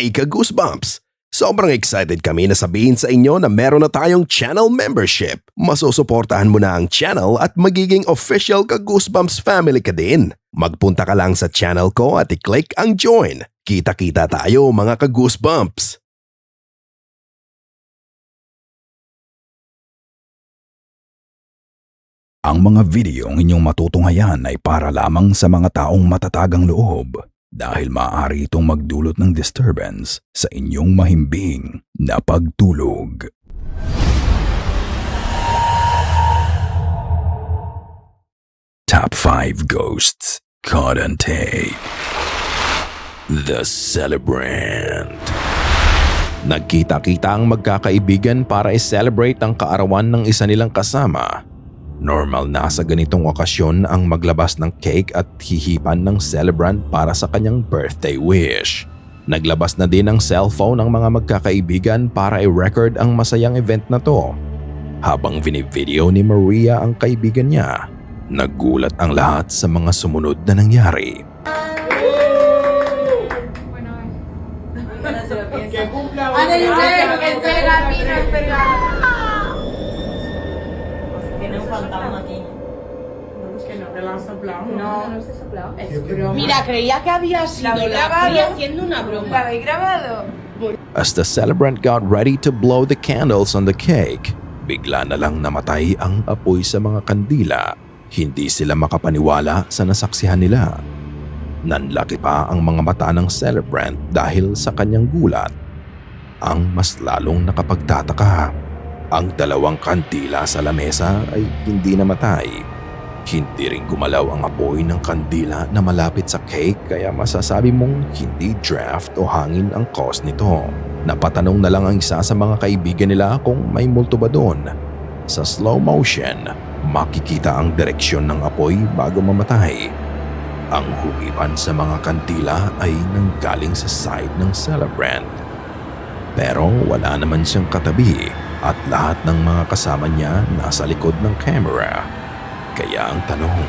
Hey ka-goosebumps! Sobrang excited kami na sabihin sa inyo na meron na tayong channel membership. Masusuportahan mo na ang channel at magiging official ka-goosebumps family ka din. Magpunta ka lang sa channel ko at i-click ang join. Kita-kita tayo mga ka-goosebumps! Ang mga videong inyong matutunghayan ay para lamang sa mga taong matatagang loob dahil maaari itong magdulot ng disturbance sa inyong mahimbing na pagtulog. Top 5 Ghosts Caught on Tape The Celebrant Nagkita-kita ang magkakaibigan para i-celebrate ang kaarawan ng isa nilang kasama. Normal na sa ganitong okasyon ang maglabas ng cake at hihipan ng celebrant para sa kanyang birthday wish. Naglabas na din ng cellphone ng mga magkakaibigan para i-record ang masayang event na to. Habang vinivideo ni Maria ang kaibigan niya, nagulat ang lahat sa mga sumunod na nangyari. Ano yung Un fantasma aquí. No, no sé soplado. Es broma. Mira, creía que había sido la grabado? fría haciendo una ¿Lo broma. habéis grabado? As the celebrant got ready to blow the candles on the cake, bigla na lang namatay ang apoy sa mga kandila. Hindi sila makapaniwala sa nasaksihan nila. Nanlaki pa ang mga mata ng celebrant dahil sa kanyang gulat. Ang mas lalong nakapagtataka, ang dalawang kandila sa lamesa ay hindi namatay. Hindi rin gumalaw ang apoy ng kandila na malapit sa cake kaya masasabi mong hindi draft o hangin ang cause nito. Napatanong na lang ang isa sa mga kaibigan nila kung may multo ba doon. Sa slow motion, makikita ang direksyon ng apoy bago mamatay. Ang humipan sa mga kandila ay nanggaling sa side ng celebrant. Pero wala naman siyang katabi at lahat ng mga kasama niya nasa likod ng camera. Kaya ang tanong,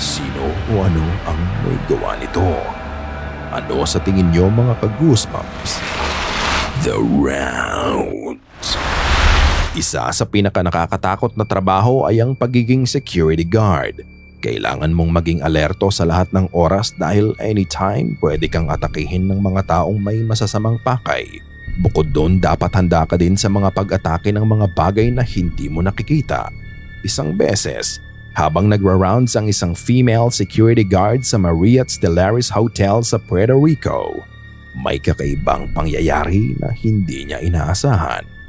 sino o ano ang may gawa nito? Ano sa tingin niyo mga ka-goosebumps? The Round Isa sa pinaka nakakatakot na trabaho ay ang pagiging security guard. Kailangan mong maging alerto sa lahat ng oras dahil anytime pwede kang atakihin ng mga taong may masasamang pakay. Bukod doon, dapat handa ka din sa mga pag-atake ng mga bagay na hindi mo nakikita. Isang beses, habang nagra-rounds ang isang female security guard sa Marriott Stellaris Hotel sa Puerto Rico, may kakaibang pangyayari na hindi niya inaasahan.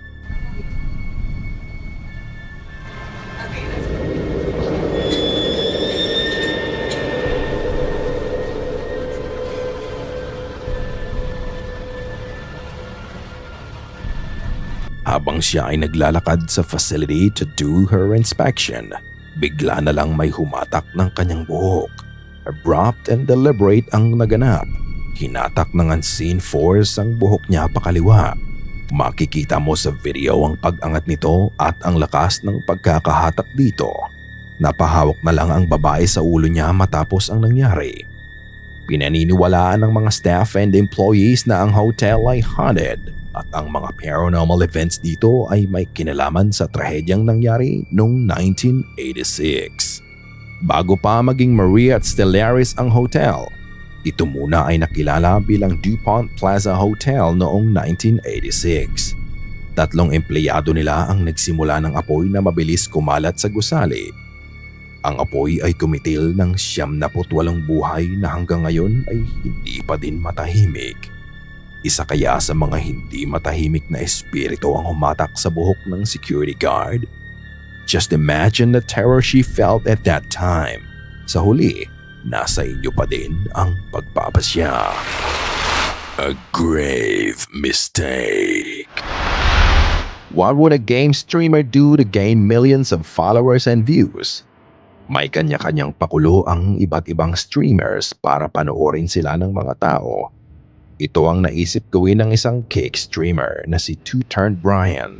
Habang siya ay naglalakad sa facility to do her inspection, bigla na lang may humatak ng kanyang buhok. Abrupt and deliberate ang naganap. Hinatak ng unseen force ang buhok niya pakaliwa. Makikita mo sa video ang pag-angat nito at ang lakas ng pagkakahatak dito. Napahawak na lang ang babae sa ulo niya matapos ang nangyari. Pinaniniwalaan ng mga staff and employees na ang hotel ay haunted at ang mga paranormal events dito ay may kinalaman sa trahedyang nangyari noong 1986. Bago pa maging Maria at Stellaris ang hotel, ito muna ay nakilala bilang DuPont Plaza Hotel noong 1986. Tatlong empleyado nila ang nagsimula ng apoy na mabilis kumalat sa gusali. Ang apoy ay kumitil ng siyam na putwalong buhay na hanggang ngayon ay hindi pa din matahimik. Isa kaya sa mga hindi matahimik na espiritu ang humatak sa buhok ng security guard? Just imagine the terror she felt at that time. Sa huli, nasa inyo pa din ang pagpapasya. A grave mistake. What would a game streamer do to gain millions of followers and views? May kanya-kanyang pakulo ang iba't ibang streamers para panoorin sila ng mga tao. Ito ang naisip gawin ng isang cake streamer na si Two Turned Brian.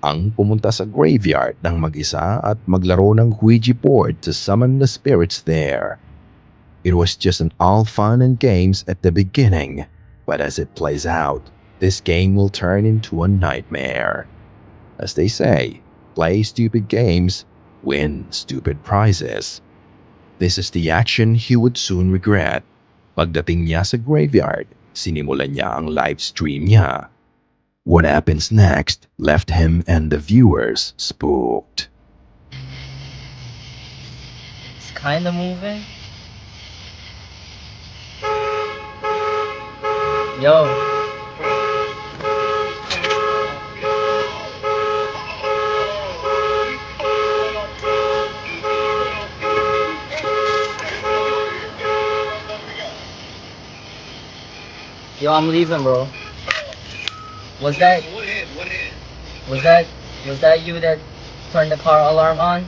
Ang pumunta sa graveyard ng mag-isa at maglaro ng Ouija board to summon the spirits there. It was just an all fun and games at the beginning. But as it plays out, this game will turn into a nightmare. As they say, play stupid games, win stupid prizes. This is the action he would soon regret. Pagdating niya sa graveyard, sinimulan niya ang live stream niya. What happens next left him and the viewers spooked. It's kind of moving. Yo. Yo, I'm leaving, bro. Was that? Was that? Was that you that turned the car alarm on?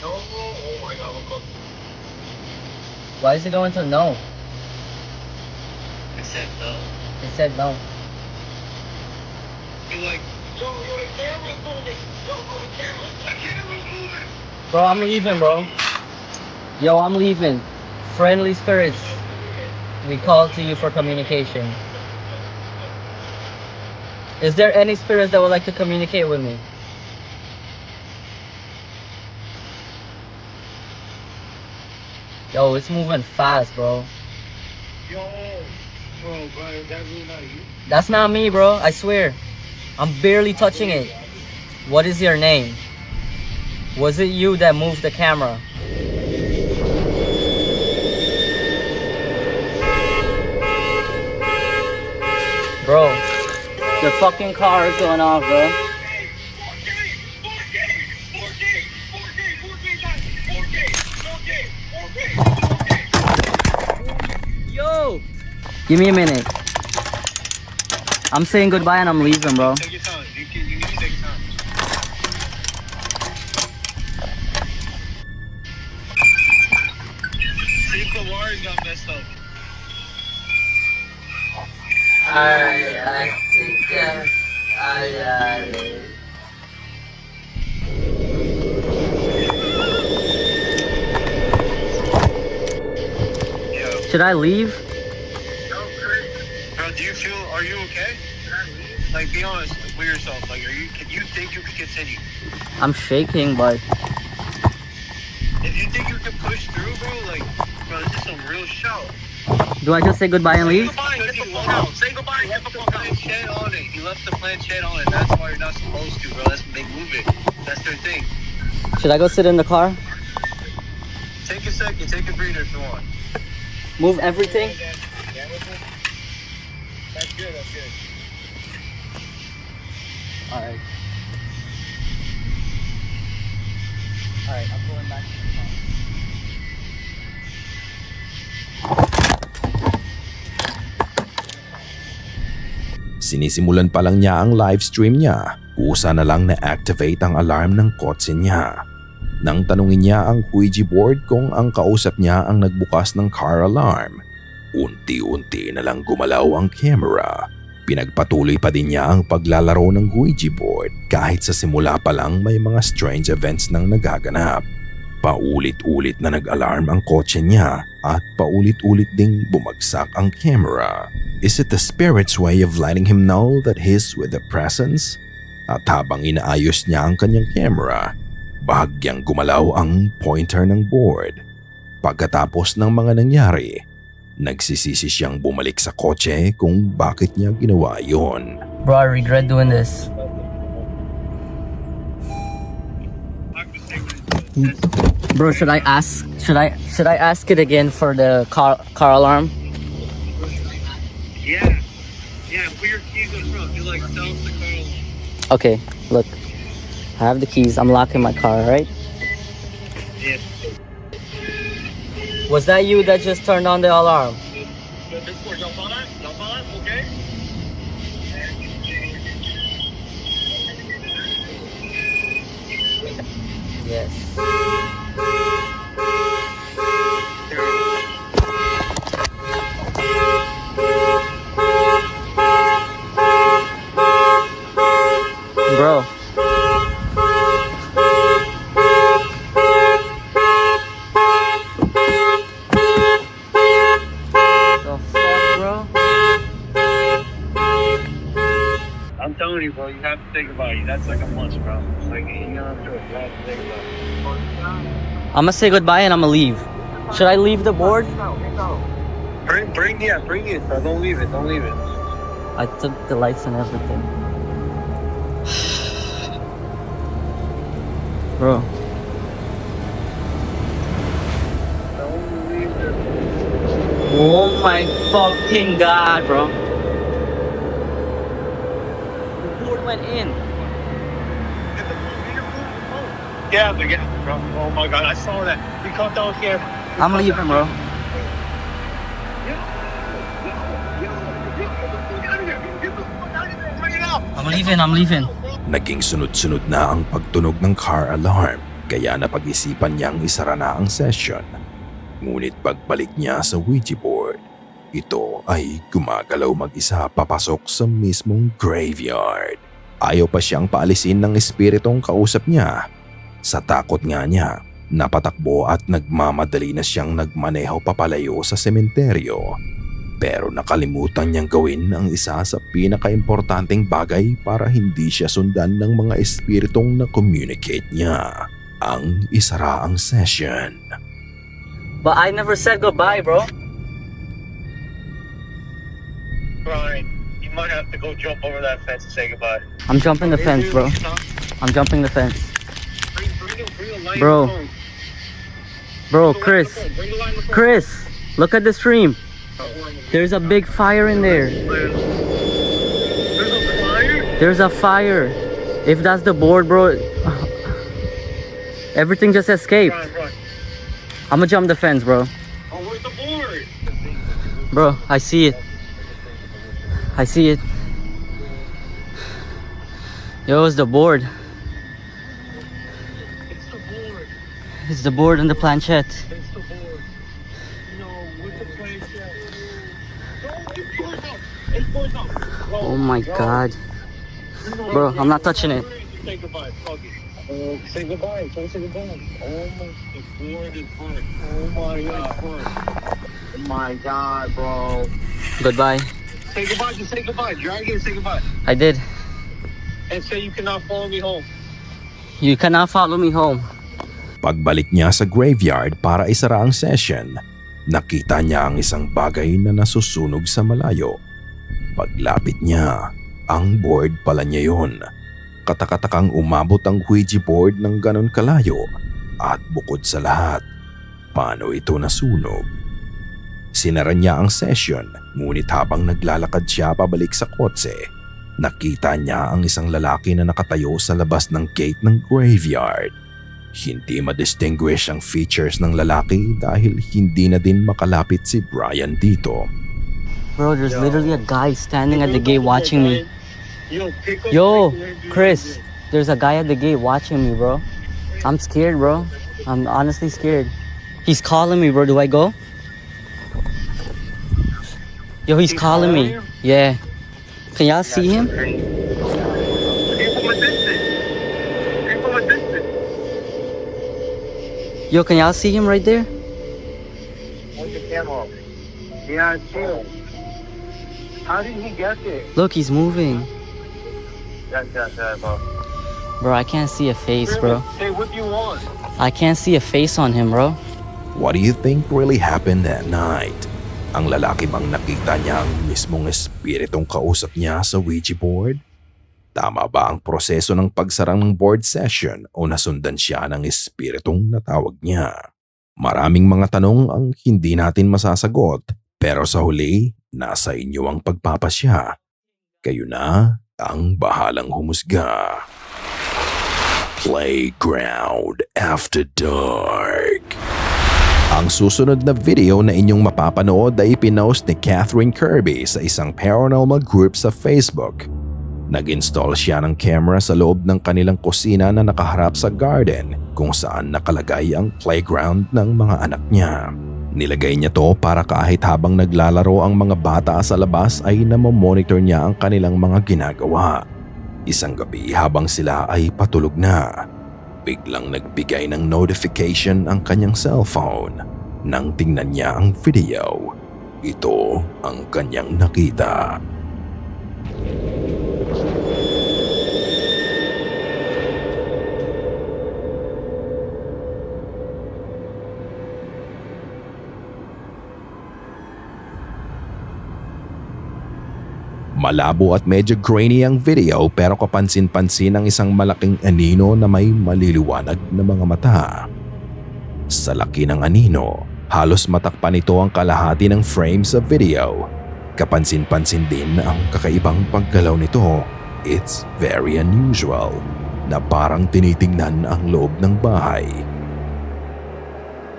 No. Oh my God. Why is it going to no? It said no. It said no. You're like, yo, yo, the camera's moving. Yo, yo, the camera, the camera's moving. Bro, I'm leaving, bro. Yo, I'm leaving. Friendly spirits. We call to you for communication. Is there any spirits that would like to communicate with me? Yo, it's moving fast, bro. Yo, bro, bro, is that really not you? That's not me, bro. I swear. I'm barely touching it. What is your name? Was it you that moved the camera? Bro, the fucking car is going off, bro. 4K, 4K, 4K, 4K, 4K, 4K, 4K. Yo! Give me a minute. I'm saying goodbye and I'm leaving, bro. I, I think uh, I, should I leave? Bro, do you feel, are you okay? Like, be honest with yourself. Like, are you, can you think you can continue? I'm shaking, but If you think you can push through, bro, like, bro, this is some real shout. do I just say goodbye and leave? Goodbye, get the fuck out. Left the on it. That's why you're not supposed to, bro. That's they move it. That's their thing. Should I go sit in the car? Take a second. Take a breather if you want. Move everything? That's good. That's good. Alright. Alright, I'm going back Sinisimulan pa lang niya ang live stream niya, kusa na lang na-activate ang alarm ng kotse niya. Nang tanungin niya ang Ouija board kung ang kausap niya ang nagbukas ng car alarm, unti-unti na lang gumalaw ang camera. Pinagpatuloy pa din niya ang paglalaro ng Ouija board kahit sa simula pa lang may mga strange events nang nagaganap. Paulit-ulit na nag-alarm ang kotse niya at paulit-ulit ding bumagsak ang camera. Is it the spirit's way of letting him know that he's with the presence? At habang inaayos niya ang kanyang camera, bahagyang gumalaw ang pointer ng board. Pagkatapos ng mga nangyari, nagsisisi siyang bumalik sa kotse kung bakit niya ginawa yon. Bro, I regret doing this. Bro, should I ask should I should I ask it again for the car car alarm? Yeah. Yeah. Put your keys in front. You like self the car. alarm. Okay, look. I have the keys. I'm locking my car, right? Yeah. Was that you that just turned on the alarm? This bro. The fuck, bro? I'm telling you, bro, you have to think about it. That's like a must, bro. I'm gonna say goodbye and I'm gonna leave. Should I leave the board? Bring, bring, yeah, bring it, bro. Don't leave it. Don't leave it. I took the lights and everything. Bro, Don't leave it. oh my fucking god, bro. The board went in. Get the get your. Yeah, but yeah, bro. Oh my god, I saw that. We caught down here. I'm leaving, bro. I'm leaving, I'm leaving. Naging sunod-sunod na ang pagtunog ng car alarm kaya napag-isipan niyang isara na ang session. Ngunit pagbalik niya sa Ouija board, ito ay gumagalaw mag-isa papasok sa mismong graveyard. Ayaw pa siyang paalisin ng espiritong kausap niya. Sa takot nga niya, napatakbo at nagmamadali na siyang nagmaneho papalayo sa sementeryo. Pero nakalimutan niyang gawin ang isa sa pinakaimportanteng bagay para hindi siya sundan ng mga espiritong na communicate niya. Ang isara ang session. But I never said goodbye, bro. Brian, you might have to go jump over that fence and say goodbye. I'm jumping the fence, bro. I'm jumping the fence. Bro. Bro, Chris. Chris, look at the stream. There's a big fire in there. There's a fire? There's a fire. If that's the board, bro, everything just escaped. I'm gonna jump the fence, bro. Oh, where's the board? Bro, I see it. I see it. Yo, it's the board. It's the board. It's the board and the planchette. Oh my god. Bro, I'm not touching it. Say goodbye. Oh, say goodbye. Say goodbye. Oh my, the board is burnt. Oh my god. Oh my god, bro. Goodbye. Say goodbye. Just say goodbye. Drag it. Say goodbye. I did. And say you cannot follow me home. You cannot follow me home. Pagbalik niya sa graveyard para isara ang session, nakita niya ang isang bagay na nasusunog sa malayo. Paglapit niya, ang board pala niya yun. Katakatakang umabot ang Ouija board ng ganon kalayo at bukod sa lahat, paano ito nasunog? Sinara niya ang session ngunit habang naglalakad siya pabalik sa kotse, nakita niya ang isang lalaki na nakatayo sa labas ng gate ng graveyard. Hindi ma-distinguish ang features ng lalaki dahil hindi na din makalapit si Brian dito. Bro, there's literally a guy standing at the gate watching me. Yo, Yo, Chris, there's a guy at the gate watching me, bro. I'm scared, bro. I'm honestly scared. He's calling me, bro. Do I go? Yo, he's calling me. Yeah. Can y'all see him? Yo, can y'all see him right there? Yeah, I see him. How did he get there? Look, he's moving. That's that, that, bro. Bro, I can't see a face, bro. Hey, what do you want? I can't see a face on him, bro. What do you think really happened that night? Ang lalaki bang nakita niya ang mismong espiritong kausap niya sa Ouija board? Tama ba ang proseso ng pagsarang ng board session o nasundan siya ng espiritong natawag niya? Maraming mga tanong ang hindi natin masasagot pero sa huli, nasa inyo ang pagpapasya. Kayo na ang bahalang humusga. Playground After Dark ang susunod na video na inyong mapapanood ay pinost ni Catherine Kirby sa isang paranormal group sa Facebook. Nag-install siya ng camera sa loob ng kanilang kusina na nakaharap sa garden kung saan nakalagay ang playground ng mga anak niya. Nilagay niya to para kahit habang naglalaro ang mga bata sa labas ay namomonitor niya ang kanilang mga ginagawa. Isang gabi habang sila ay patulog na, biglang nagbigay ng notification ang kanyang cellphone. Nang tingnan niya ang video, ito ang kanyang nakita. Malabo at medyo grainy ang video pero kapansin-pansin ang isang malaking anino na may maliliwanag na mga mata. Sa laki ng anino, halos matakpan ito ang kalahati ng frame sa video. Kapansin-pansin din ang kakaibang paggalaw nito. It's very unusual na parang tinitingnan ang loob ng bahay.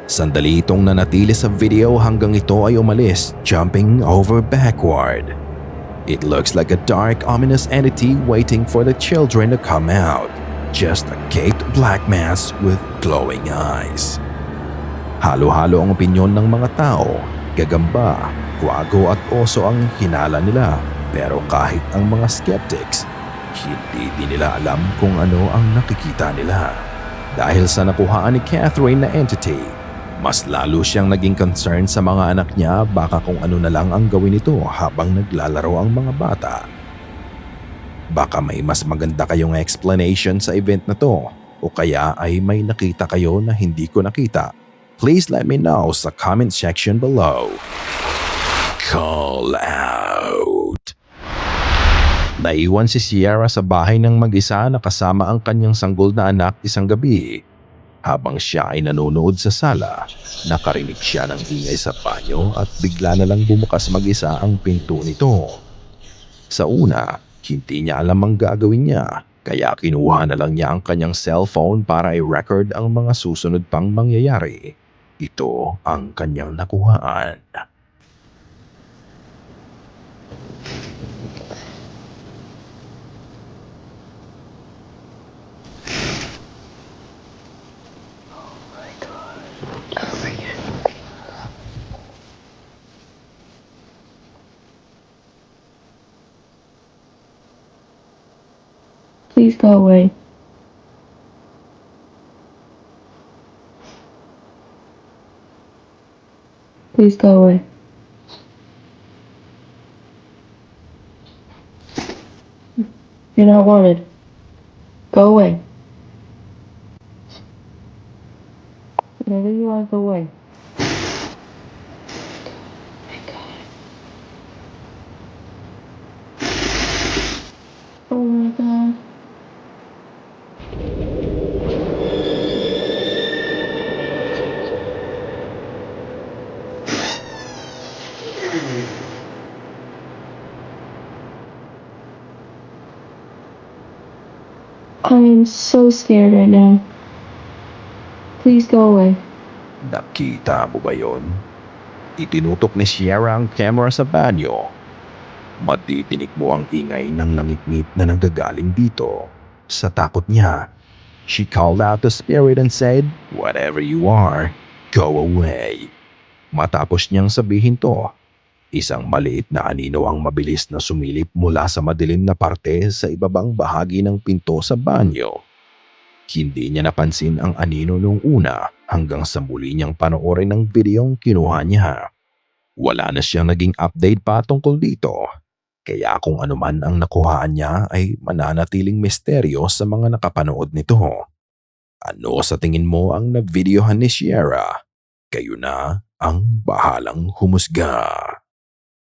Sandali itong nanatili sa video hanggang ito ay umalis, jumping over backward. It looks like a dark, ominous entity waiting for the children to come out. Just a caped black mass with glowing eyes. Halo-halo ang opinyon ng mga tao. Gagamba, kwago at oso ang hinala nila. Pero kahit ang mga skeptics, hindi din nila alam kung ano ang nakikita nila. Dahil sa nakuhaan ni Catherine na entity, mas lalo siyang naging concerned sa mga anak niya baka kung ano na lang ang gawin nito habang naglalaro ang mga bata. Baka may mas maganda kayong explanation sa event na to o kaya ay may nakita kayo na hindi ko nakita. Please let me know sa comment section below. Call out. Naiwan si Sierra sa bahay ng mag-isa na kasama ang kanyang sanggol na anak isang gabi. Habang siya ay nanonood sa sala, nakarinig siya ng ingay sa banyo at bigla na lang bumukas mag-isa ang pinto nito. Sa una, hindi niya alam ang gagawin niya, kaya kinuha na lang niya ang kanyang cellphone para i-record ang mga susunod pang mangyayari. Ito ang kanyang nakuhaan. Please go away. Please go away. You're not wanted. Go away. I am so scared right now. Please go away. Nakita mo ba yon? Itinutok ni Sierra ang camera sa banyo. Matitinig mo ang ingay ng nangitngit na nanggagaling dito. Sa takot niya, she called out the spirit and said, Whatever you are, go away. Matapos niyang sabihin to, isang maliit na anino ang mabilis na sumilip mula sa madilim na parte sa ibabang bahagi ng pinto sa banyo. Hindi niya napansin ang anino nung una hanggang sa muli niyang panoorin ang videong kinuha niya. Wala na siyang naging update pa tungkol dito. Kaya kung ano man ang nakuhaan niya ay mananatiling misteryo sa mga nakapanood nito. Ano sa tingin mo ang na-videohan ni Sierra? Kayo na ang bahalang humusga.